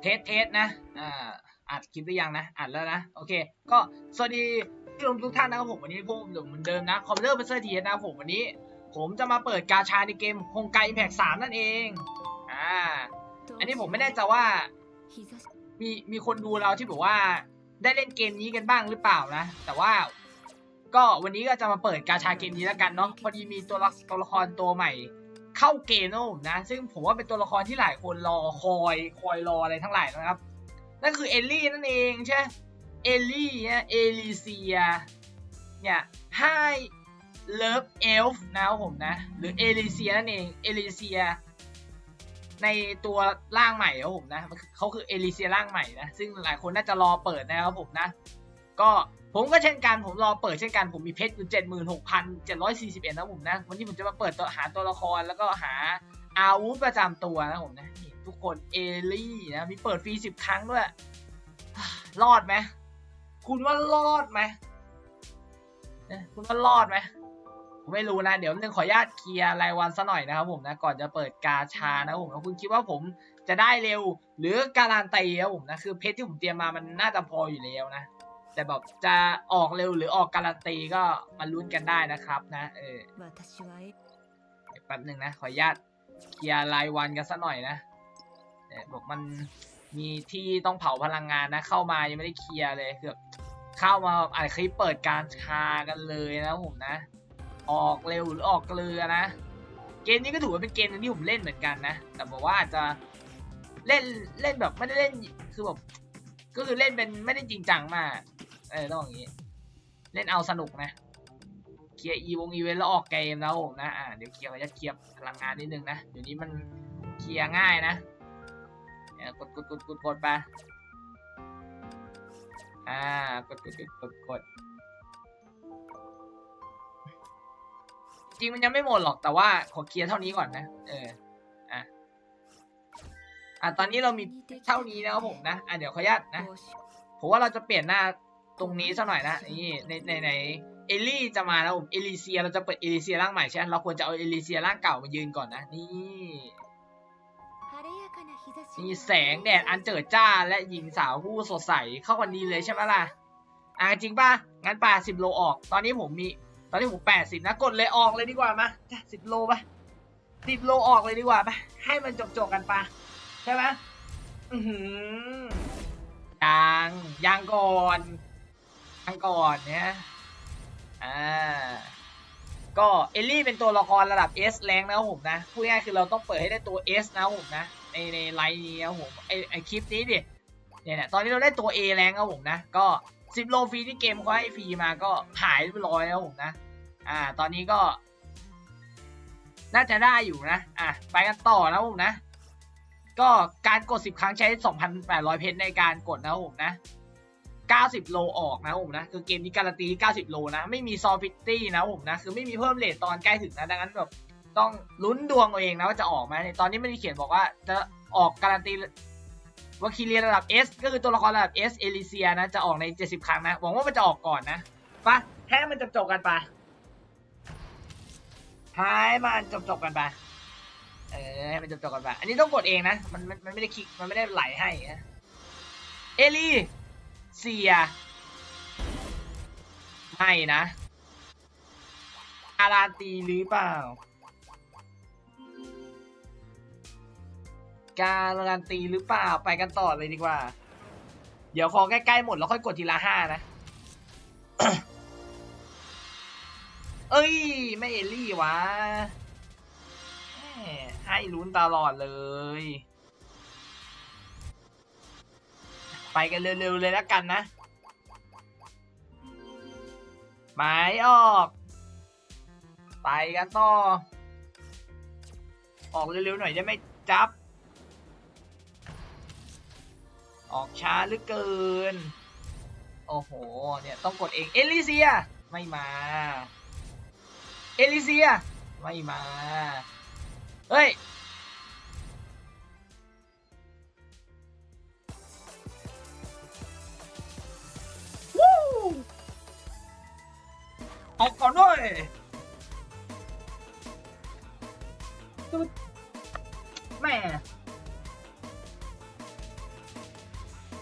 เทสเทสนะอ่าอัดคลิปหรือยังนะอัดแล้วนะโอเค ก็สวัสดีผู้ชมทุกท่านนะครับผมวันนี้พวกผมเหมือนเดิมนะคอมเตอร์เป็นเซอร์ทีนะครับผมวันนี้ ผมจะมาเปิดกาชาในเกมฮงไกอิมแพกสามนั่นเองอ่าอันนี้ผมไม่แน่ใจว่ามีมีคนดูเราที่บอกว่าได้เล่นเกมนี้กันบ้างหรือเปล่านะ แต่ว่าก็วันนี้ก็จะมาเปิดกาชาเกมนี้แล้วกันเนาะพอดีมีตัวละตัวละครตัวใหม่ เข้าเกมนะผมนะ ซึ่งผมว่าเป็นตัวละครที่หลายคนรอคอยคอยรออะไรทั้งหลายนะครับ นั่นคือเอลลี่นั่นเองใช่ เอลลี่เนี่ยเอลิเซียเนี่ยไฮเลิฟเอลฟ์นะครับผมนะ หรือเอลิเซียนั่นเองเอลิเซียในตัวร่างใหม่ครับผมนะเขาคือเอลิเซียร่างใหม่นะ ซึ่งหลายคนน่าจะรอเปิดนะครับผมนะ ก็ผมก็เช่นกัน ผมรอเปิดเช่นกัน ผมมีเพชรอยู่เจ็ดหมื่นหกพันเจ็ดร้อยสี่สิบเอ็ดนะผมนะ วันนี้ผมจะมาเปิดตัวหาตัวละครแล้วก็หาอาวุธประจำตัวนะผมนะทุกคนเอลี่นะมีเปิดฟรีสิบครั้งด้วย รอดไหมคุณว่ารอดไหมคุณว่ารอดไหมผมไม่รู้นะ เดี๋ยวนึงขออนุญาตเคลียร์รายวันซะหน่อยนะครับผมนะ ก่อนจะเปิดกาชานะผมแล้วคุณคิดว่าผมจะได้เร็ว หรือการันตีครับผมนะคือเพชรที่ผมเตรียมมามันน่าจะพออยู่แล้วนะ แต่แบบจะออกเร็วหรือออกการันตีก็มาลุ้นกันได้นะครับนะเออแป๊บหนึ่งนะ ขออนุญาตเคลียร์รายวันกันสักหน่อยนะเนี่ยบอกมันมีที่ต้องเผาพลังงานนะ เข้ามายังไม่ได้เคลียร์เลยคือบเข้ามาแบบอัดคลิปเปิดการชากันเลยนะผมนะ ออกเร็วหรือออกเกลือนะ เกมนี้ก็ถือว่าเป็นเกมที่ผมเล่นเหมือนกันนะ แต่บอกว่าอาจจะเล่นเล่นแบบไม่ได้เล่นคือแบบก็คือเล่นเป็นไม่ได้จริงจังมาก เออต้องอย่างนี้ เล่นเอาสนุกนะ เคลียร์อีวงอีเวนต์แล้วออกเกมแล้วผมนะอ่าเดี๋ยวเคลียร์ขอจะเคลียร์พลังงานนิดนึงนะเดี๋ยวนี้มันเคลียร์ง่ายนะกดกดกดกดกดไปอ่ากดกดกดกดกดจริงมันยังไม่หมดหรอกแต่ว่าขอเคลียร์เท่านี้ก่อนนะ เอออะอะตอนนี้เรามีเท่านี้นะครับผมนะอะเดี๋ยวขออนุญาตนะผมว่าเราจะเปลี่ยนหน้า ตรงนี้สักหน่อยนะนี่ในในในเอลี่จะมาแล้วผมเอลิเซียเราจะเปิดเอลิเซียร่างใหม่ใช่ไหมเราควรจะเอาเอลิเซียร่างเก่ามายืนก่อนนะนี่นี่แสงแดดอันเจิดจ้าและหญิงสาวผู้สดใสเข้ากันดีเลยใช่ไหมล่ะอะจริงป่ะงั้นป่าสิบโลออก ตอนนี้ผมมีตอนนี้ผมแปดสิบนะกดเลยออกเลยดีกว่ามาสิบโลไปสิบโลออกเลยดีกว่าไปให้มันจบจบๆกันปะใช่ไหมอือหือยังยังก่อน ยังก่อนเนี่ยอ่าก็เอลลี่เป็นตัวละครระดับ S แรงนะครับผมนะพูดง่ายคือเราต้องเปิดให้ได้ตัว S นะครับผมนะในในไลน์นี้นะครับผมไอไอคลิปนี้ดิเนี่ยเนี่ยตอนนี้เราได้ตัว A แรงนะครับผมนะก็สิบโลฟรีที่เกมเขาให้ฟรีมาก็หายเรียบร้อยแล้วผมนะ อ่า ตอนนี้ก็ น่าจะได้อยู่นะ อะ ไปกันต่อนะผมนะ ก็การกด10ครั้งใช้2,800เพชรในการกดนะผมนะ 90 โลออกนะผมนะ คือเกมนี้การันตี 90 โลนะ ไม่มีซอฟิตี้นะผมนะ คือไม่มีเพิ่มเลทตอนใกล้ถึงนะ ดังนั้นแบบต้องลุ้นดวงเอาเองนะว่าจะออกไหมตอนนี้ไม่ได้เขียนบอกว่าจะออกการันตีว่าคิเลียระดับ S ก็คือตัวละครระดับ S เอลิเซียนะ จะออกใน 70 ครั้งนะ หวังว่ามันจะออกก่อนนะไปะให้มันจบจบกันปให้มันจบจบกันไปเออให้มันจบๆกันไปอันนี้ต้องกดเองนะ มันมันมันไม่ได้คลิก มันไม่ได้ไหลให้นะเอลี เซีย ไม่นะ อาราตีหรือเปล่า การันตีหรือเปล่า ไปกันต่อเลยดีกว่า เดี๋ยวขอใกล้ๆหมดแล้วค่อยกดทีละห้านะ เอ้ย ไม่เอลลี่วะให้ลุ้นตลอดเลย ไปกันเร็วๆเลยแล้วกันนะ หมายออก ไปกันต่อ ออกเร็วๆหน่อยได้ไหมจับ ออกช้าหลือเกิน โอ้โห เนี่ยต้องกดเอง เอลิเซีย ไม่มา เอลิเซีย ไม่มา เฮ้ย ออกก่อนด้วยตุ๊ดแม่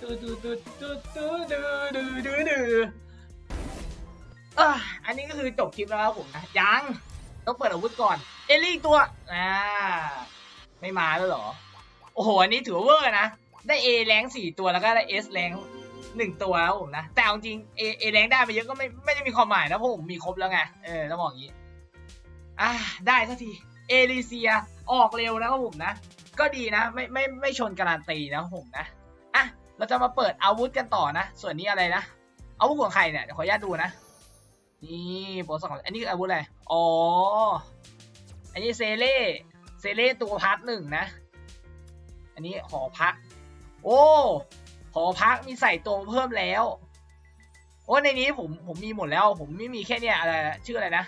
ตูตูตูตูตูดูดูดูดูอะอันนี้ก็คือจบคลิปแล้วครับผมนะยังต้องเปิดอาวุธก่อน เอลลี่อีกตัวอ่าไม่มาแล้วเหรอ โอ้โห อันนี้ถือว่าเวอร์นะ ได้ A แรงสี่ตัวแล้วก็ได้ S แรง หนึ่งตัวแล้วผมนะ แต่เอาจริง A A แรงได้ไปเยอะก็ไม่ไม่ได้มีความหมายนะเพราะผมมีครบแล้วไงเออต้องบอกอย่างนี้อ่าได้สักทีเอลิเซียออกเร็วนะครับผมนะ ก็ดีนะ ไม่ไม่ไม่ชนการันตีนะผมนะอะเราจะมาเปิดอาวุธกันต่อนะ ส่วนนี้อะไรนะอาวุธของใครเนี่ยเดี๋ยวขออนุญาตดูนะ นี่โปรสองอันนี้คืออาวุธอะไรอ๋ออันนี้เซเล่เซเล่ตัวพักหนึ่งนะ อันนี้หอพัก โอ้ หอพักมีใส่ตัวเพิ่มแล้ว โอ้ในนี้ผมผมมีหมดแล้ว ผมไม่มีแค่เนี่ยอะไรชื่ออะไรนะ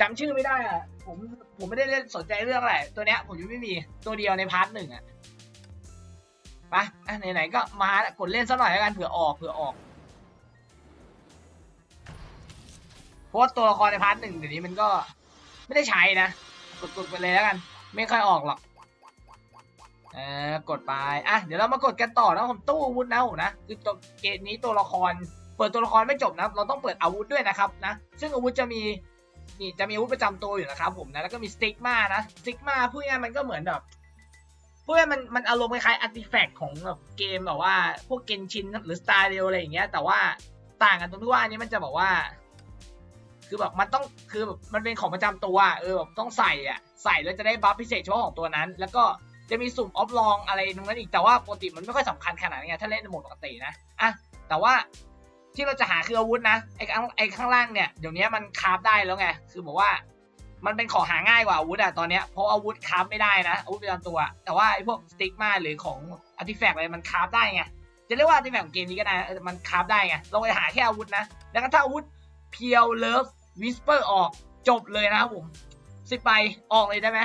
จำชื่อไม่ได้อะผมผมไม่ได้เล่นสนใจเรื่องอะไรตัวเนี้ย ผมยังไม่มีตัวเดียวในพาร์ทหนึ่งอะไปอะไหนๆก็มากดเล่นสักหน่อยแล้วกันเผื่อออกเผื่อออกเพราะตัวละครในพาร์ทหนึ่งเดี๋ยวนี้มันก็ไม่ได้ใช้นะกดกดไปเลยแล้วกัน ไม่ค่อยออกหรอก เออกดไป อะ เดี๋ยวเรามากดกันต่อนะผมตู้อาวุธนะผมนะ คือตัวเกมนี้ตัวละคร เปิดตัวละครไม่จบนะ เราต้องเปิดอาวุธด้วยนะครับนะ ซึ่งอาวุธจะมีนี่จะมีอาวุธประจำตัวอยู่นะครับผมนะ แล้วก็มีสติ๊กมานะ สติ๊กมาพูดง่ายมันก็เหมือนแบบพูดง่ายมันมันอารมณ์คล้ายๆอาร์ติแฟกต์ของแบบเกมแบบว่า พวกเกนชินหรือสตาร์เรลอะไรอย่างเงี้ย แต่ว่าต่างกันตรงที่ว่าอันนี้มันจะบอกว่า คือแบบมันต้องคือแบบมันเป็นของประจำตัว เออแบบต้องใส่อะ ใส่แล้วจะได้บัฟพิเศษเฉพาะของตัวนั้น แล้วก็ จะมีสุ่มออฟลองอะไรตรงนั้นอีกแต่ว่าปกติมันไม่ค่อยสำคัญขนาดนี้นไงถ้าเล่นในโหมดปกตินะอะแต่ว่าที่เราจะหาคืออาวุธนะไอ้ข้างไอ้ข้างล่างเนี่ยเดี๋ยวนี้มันคราฟได้แล้วไงคือบอกว่า มันเป็นของหาง่ายกว่าอาวุธอะตอนเนี้ยเพราะอาวุธคราฟไม่ได้นะอาวุธประจำตัว แต่ว่าไอ้พวกสติ๊กมาหรือของอาร์ติแฟกต์อะไรมันคราฟได้ไงจะเรียกว่าอาร์ติแฟกต์ของเกมนี้ก็ได้มันคราฟได้ไงเราไปหาแค่อาวุธนะแล้วก็ถ้าอาวุธเพียวเลิฟวิสเปอร์ออกจบเลยนะครับผมสิบใบออกเลยได้ไหม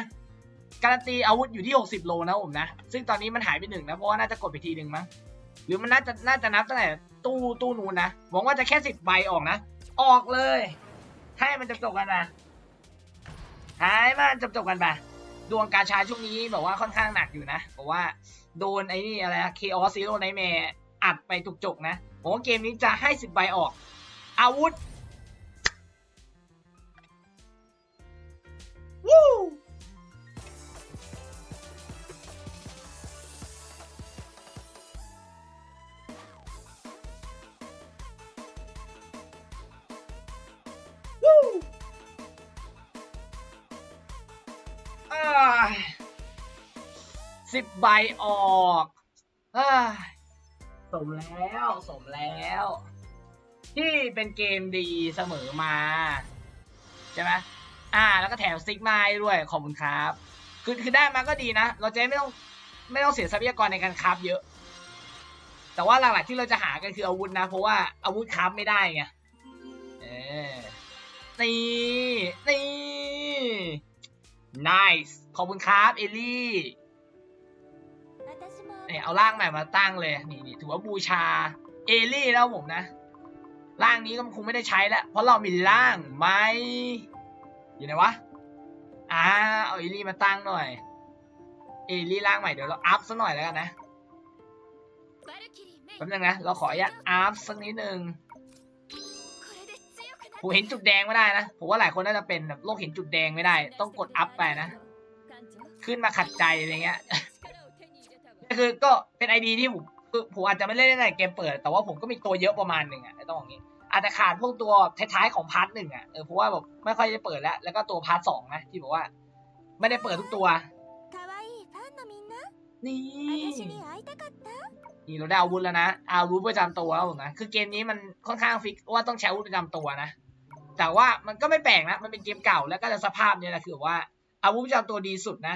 การันตีอาวุธอยู่ที่ 60 โลนะผมนะ ซึ่งตอนนี้มันหายไปหนึ่งนะ เพราะว่าน่าจะกดไปทีหนึ่งมั้ง หรือมันน่าจะน่าจะนับตั้งแต่ตู้ตู้นู้นนะหวังว่าจะแค่สิบใบออกนะ ออกเลย ให้มันจบจบกันนะให้มันจบจบกันไป ดวงกาชาช่วงนี้บอกว่าค่อนข้างหนักอยู่นะบอกว่าโดนไอ้นี่อะไรเคออซีโร่ไนแมร์อัดไปจุกจกนะผมว่าเกมนี้จะให้สิบใบออก อาวุธ สิบใบออกอ้ยสมแล้วสมแล้ว ที่เป็นเกมดีเสมอมา ใช่ไหมอ่า แล้วก็แถมสติ๊กมาให้ด้วย ขอบคุณครับ คือคือได้มาก็ดีนะ เราจะไม่ต้องไม่ต้องเสียทรัพยากรในการคราฟเยอะ แต่ว่าหลักๆที่เราจะหากันคืออาวุธนะ เพราะว่าอาวุธคราฟไม่ได้ไงเออนี่นี่ nice ขอบคุณครับ เอลลี่ เนี่ยเอาร่างใหม่มาตั้งเลยนี่นี่ถือว่าบูชาเอลี่แล้วผมนะร่างนี้ก็คงไม่ได้ใช้แล้ว เพราะเรามีร่างไหมอยู่ไหนวะอ่าเอาเอลี่มาตั้งหน่อย เอลลี่ร่างใหม่เดี๋ยวเราอัพสักหน่อยแล้วกันนะแป๊บนึงนะเราขออนุญาตอัพสักนิดนึงผมเห็นจุดแดงไม่ได้นะผมว่าหลายคนน่าจะเป็นแบบโรคเห็นจุดแดงไม่ได้ ต้องกดอัพไปนะ ขึ้นมาขัดใจอะไรเงี้ย็คือก็เป็นไอดีที่ผมคือผมอาจจะไม่เล่นในเกมเปิด แต่ว่าผมก็มีตัวเยอะประมาณหนึ่งอะต้องอย่างนี้ อาจจะขาดพวกตัวท้ายๆของพาร์ทหนึ่งอะเออเพราะว่าแบบไม่ค่อยได้เปิดแล้ว แล้วก็ตัวพาร์ทสองนะที่บอกว่า ไม่ได้เปิดทุกตัว นี่นี่เราได้อาวุธแล้วนะอาวุธประจำตัวแล้วผมนะคือเกมนี้มันค่อนข้างฟิกว่าต้องใช้อาวุธประจำตัวนะแต่ว่ามันก็ไม่แปลกนะ มันเป็นเกมเก่าแล้วก็จะสภาพเนี่ยแหละคือว่าอาวุธประจำตัวดีสุดนะ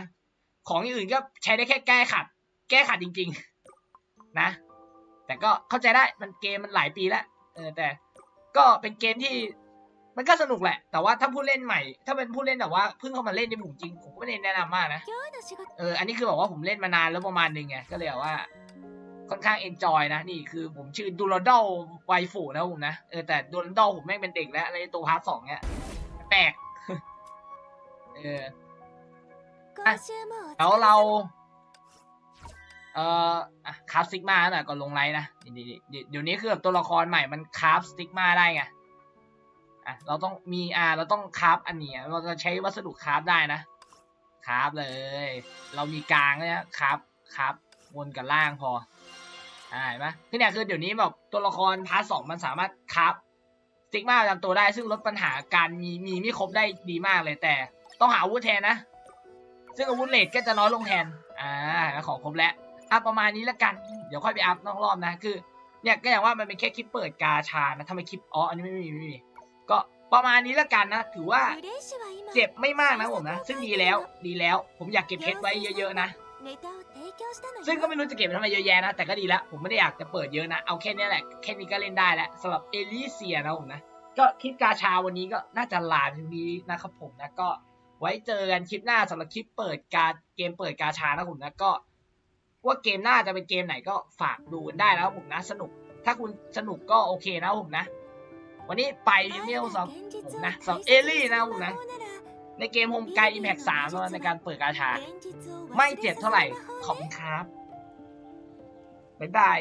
ของอย่างอื่นก็ใช้ได้แค่แก้ขัด แก้ขัดจริง ๆ นะ แต่ก็เข้าใจได้มันเกมมันหลายปีแล้วเออแต่ก็เป็นเกมที่มันก็สนุกแหละ แต่ว่าถ้าผู้เล่นใหม่ ถ้าเป็นผู้เล่นแต่ว่าเพิ่งเข้ามาเล่นในหมู่จริง ผมก็ไม่แนะนำมากนะ เออ อันนี้คือบอกว่าผมเล่นมานานแล้วประมาณหนึ่งไง ก็เลยแว่า ค่อนข้างเอนจอยนะ นี่คือผมชื่อดูรดอลไวฟูนะผมนะ เออ แต่ดูรดอลผมแม่งเป็นเด็กแล้วอะไรตัวพาร์ทสองเนี้ย แปลก เออแล้วเรา เอ่ออะขราฟสติกมาหน่อยก่อนลงไลน์นะเดี๋ยวนี้คือแบบตัวละครใหม่มันคราฟสติกมาได้ไงอะเราต้องมีอ่าเราต้องคราฟอันนี้เราจะใช้วัสดุคราฟได้นะคราฟเลย เรามีกลางเนี่ยคราฟคราฟบนกับล่างพออ่าเห็นไหมคือเนี่ยคือเดี๋ยวนี้แบบตัวละครพาร์ทสองมันสามารถคราฟสติกมาประจำตัวได้ซึ่งลดปัญหาการมีมีไม่ครบได้ดีมากเลยแต่ ต้องหาอาวุธแทนนะ ซึ่งอาวุธเลทก็จะน้อยลงแทนอ่าของครบแล้ว เอาประมาณนี้แล้วกัน เดี๋ยวค่อยไปอัพนอกรอบนะ คือ เนี่ยก็อย่างว่ามันเป็นแค่คลิปเปิดกาชานะทำไมคลิป อ๋อ อันนี้ไม่มีไม่มี ก็ประมาณนี้แล้วกันนะ ถือว่าเจ็บไม่มากนะผมนะ ซึ่งดีแล้ว ดีแล้ว ผมอยากเก็บเพชรไว้เยอะๆนะ ซึ่งก็ไม่รู้จะเก็บทำไมเยอะแยะนะ แต่ก็ดีละผมไม่ได้อยากจะเปิดเยอะนะ เอาแค่นี้แหละ แค่นี้ก็เล่นได้แล้วสำหรับเอลิเซียนะผมนะ ก็คลิปกาชาวันนี้ก็น่าจะลาถึงนี้นะครับผมนะ ก็ไว้เจอกันคลิปหน้าสำหรับคลิปเปิดการเกมเปิดกาชานะผมนะ ก็ ว่าเกมหน้าจะเป็นเกมไหนก็ฝากดูกันได้แล้วผมนะสนุก ถ้าคุณสนุกก็โอเคนะผมนะ วันนี้ไปเมี่ยวสองผมนะสองเอลี่นะผมนะ ในเกมโฮมไกอิมแพกสามในการเปิดกาชา ไม่เจ็บเท่าไหร่ขอบคุณครับบ๊ายบาย